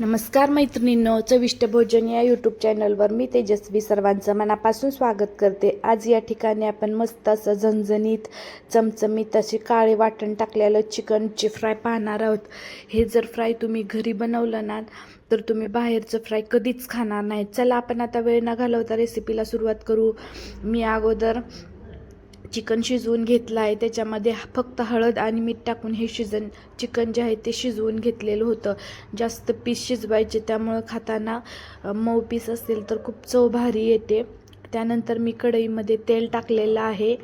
नमस्कार मैत्रिणींनो चविष्ट भोजन या यूट्यूब चॅनलवर मी तेजस्वी सर्वांचं मनापासून स्वागत करते. आज या ठिकाणी आपण मस्त असं झणझणीत चमचमीत असे काळे वाटण टाकलेलं चिकनचे फ्राय पाहणार आहोत. हे जर फ्राय तुम्ही घरी बनवलं ना तर तुम्ही बाहेरचं फ्राय कधीच खाणार नाही. चला आपण आता वेळ न घालवता रेसिपीला सुरुवात करू. मी अगोदर चिकन शिजवून घेतलं आहे त्याच्यामध्ये फक्त हळद आणि मीठ टाकून हे शिजन चिकन जे आहे ते शिजवून घेतलेलं होतं. जास्त पीस शिजवायचे त्यामुळं खाताना मऊ पीस असेल तर खूप चव भारी येते. त्यानंतर मी कढईमध्ये तेल टाकलेलं आहे.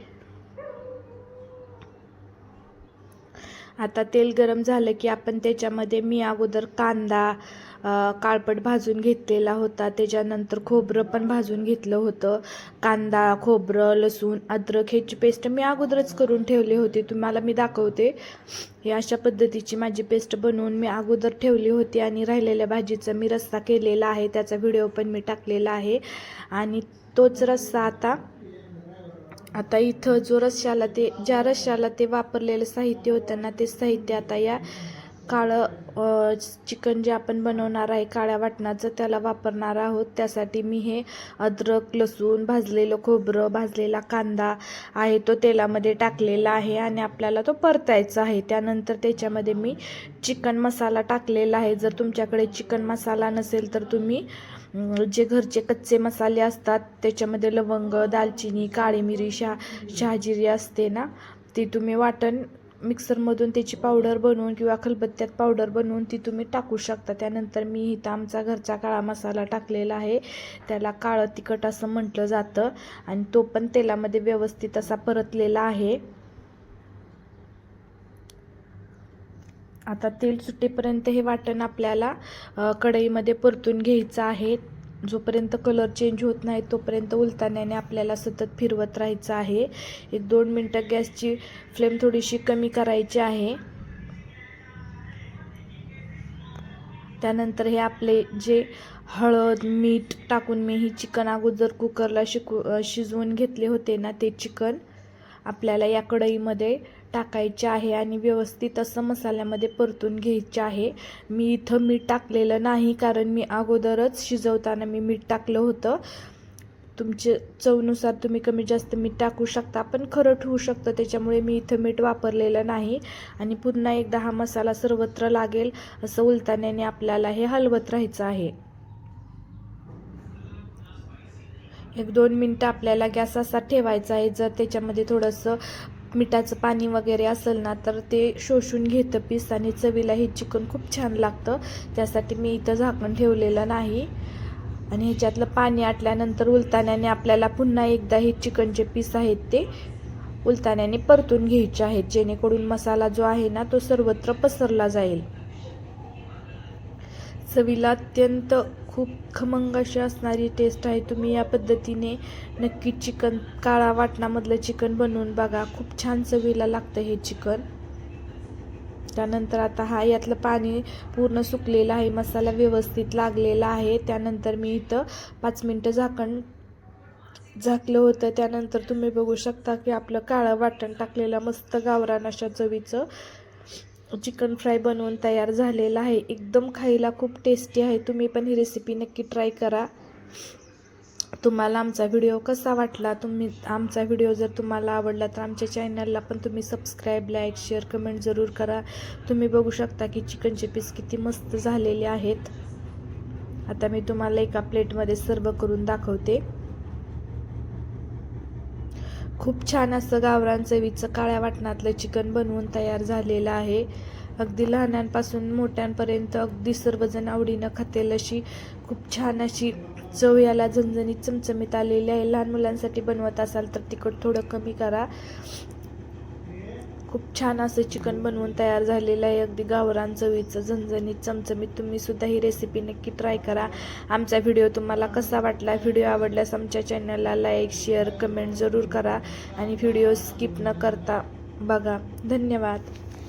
आता तेल गरम झालं की आपण त्याच्यामध्ये मी अगोदर कांदा काळपट भाजून घेतलेला होता. त्याच्यानंतर खोबरं पण भाजून घेतलं होतं. कांदा खोबरं लसूण अद्रक ह्याची पेस्ट मी अगोदरच करून ठेवली होती. तुम्हाला मी दाखवते. हे अशा पद्धतीची माझी पेस्ट बनवून मी अगोदर ठेवली होती आणि राहिलेल्या भाजीचा मी रस्सा केलेला आहे. त्याचा व्हिडिओ पण मी टाकलेला आहे. आणि तोच रस्सा आता आता इथं जो रस्याला ते ज्या रश्याला ते वापरलेलं साहित्य होतं ना ते साहित्य आता या काळं चिकन जे आपण बनवणार आहे काळ्या वाटणाचं त्याला वापरणार आहोत. त्यासाठी मी हे अद्रक लसूण भाजलेलं खोबरं भाजलेला कांदा आहे तो तेलामध्ये टाकलेला आहे आणि आपल्याला तो परतायचा आहे. त्यानंतर त्याच्यामध्ये मी चिकन मसाला टाकलेला आहे. जर तुमच्याकडे चिकन मसाला नसेल तर तुम्ही जे घरचे कच्चे मसाले असतात त्याच्यामध्ये लवंग दालचिनी काळी मिरी शहा शहाजिरी असते ना ती तुम्ही वाटण मिक्सरमधून त्याची पावडर बनवून किंवा खलबत्त्यात पावडर बनवून ती तुम्ही टाकू शकता. त्यानंतर मी इथं आमचा घरचा काळा मसाला टाकलेला आहे. त्याला काळं तिखट असं म्हटलं जातं आणि तो पण तेलामध्ये व्यवस्थित असा परतलेला आहे. आता तेल सुटेपर्यंत हे वाटण आपल्याला कढईमध्ये परतून घ्यायचं आहे. जोपर्यंत कलर चेंज होत नाही तोपर्यंत उलताण्याने आपल्याला सतत फिरवत राहायचं आहे. एक दोन मिनटं गॅसची फ्लेम थोडीशी कमी करायची आहे. त्यानंतर हे आपले जे हळद मीठ टाकून मी ही चिकन अगोदर कुकरला शिकू शिजवून घेतले होते ना ते चिकन आपल्याला या कढईमध्ये टाकायचे आहे आणि व्यवस्थित असं मसाल्यामध्ये परतून घ्यायचे आहे. मी इथं मीठ टाकलेलं नाही कारण मी अगोदरच शिजवताना मी मीठ टाकलं होतं. तुमचे चवनुसार तुम्ही कमी जास्त मीठ टाकू शकता. पण खरट होऊ शकतं त्याच्यामुळे मी इथं मीठ वापरलेलं नाही. आणि पुन्हा एकदा हा मसाला सर्वत्र लागेल असं उलताण्याने आपल्याला हे हलवत राहायचं आहे. एक दोन मिनटं आपल्याला गॅस असा ठेवायचा आहे जर त्याच्यामध्ये थोडंसं मिठाचं पाणी वगैरे असेल ना तर ते शोषून घेतं पीस आणि चवीला हे चिकन खूप छान लागतं. त्यासाठी मी इथं झाकण ठेवलेलं नाही. आणि ह्याच्यातलं पाणी आटल्यानंतर उलताण्याने आपल्याला पुन्हा एकदा हे चिकनचे पीस आहेत ते उलताण्याने परतून घ्यायचे आहेत. जेणेकरून मसाला जो आहे ना तो सर्वत्र पसरला जाईल. चवीला अत्यंत खूप खमंग अशी असणारी टेस्ट आहे. तुम्ही या पद्धतीने नक्की चिकन काळा वाटणामधलं चिकन बनवून बघा. खूप छान चवीला लागतं हे चिकन त्यानंतर आता हा यातलं पाणी पूर्ण सुकलेलं आहे. मसाला व्यवस्थित लागलेला आहे. त्यानंतर मी इथं पाच मिनटं झाकण झाकलं होतं. त्यानंतर तुम्ही बघू शकता की आपलं काळं वाटण टाकलेलं मस्त गावरान अशा चवीचं. चिकन फ्राय बनवून तयार झालेला आहे. एकदम खायला खूप टेस्टी आहे. तुम्ही पण ही रेसिपी नक्की ट्राय करा. तुम्हाला आमचा व्हिडिओ कसा वाटला? तुम्ही आमचा व्हिडिओ जर तुम्हाला आवडला तर आमच्या चॅनलला पण तुम्ही सबस्क्राईब लाईक शेअर कमेंट जरूर करा. तुम्ही बघू शकता की चिकनचे पीस किती मस्त झालेले आहेत. आता मी तुम्हाला एका प्लेटमध्ये सर्व करून दाखवते. खूप छान असं गावरान चवीचं काळ्या वाटणातलं चिकन बनवून तयार झालेलं आहे. अगदी लहानांपासून मोठ्यांपर्यंत अगदी सर्वजण आवडीनं खातील अशी खूप छान अशी चव याला झणझणीत चमचमीत आलेली आहे. लहान मुलांसाठी बनवत असाल तर तिखट थोडं कमी करा. खूप छान असं चिकन बनवून तयार झालेलं आहे. अगदी गावरान चवीचं झणझणीत चमचमीत. तुम्ही सुद्धा ही रेसिपी नक्की ट्राय करा. आमचा व्हिडिओ तुम्हाला कसा वाटला? व्हिडिओ आवडल्यास आमच्या चॅनलला लाईक शेअर कमेंट जरूर करा. आणि व्हिडिओ स्किप न करता बघा. धन्यवाद.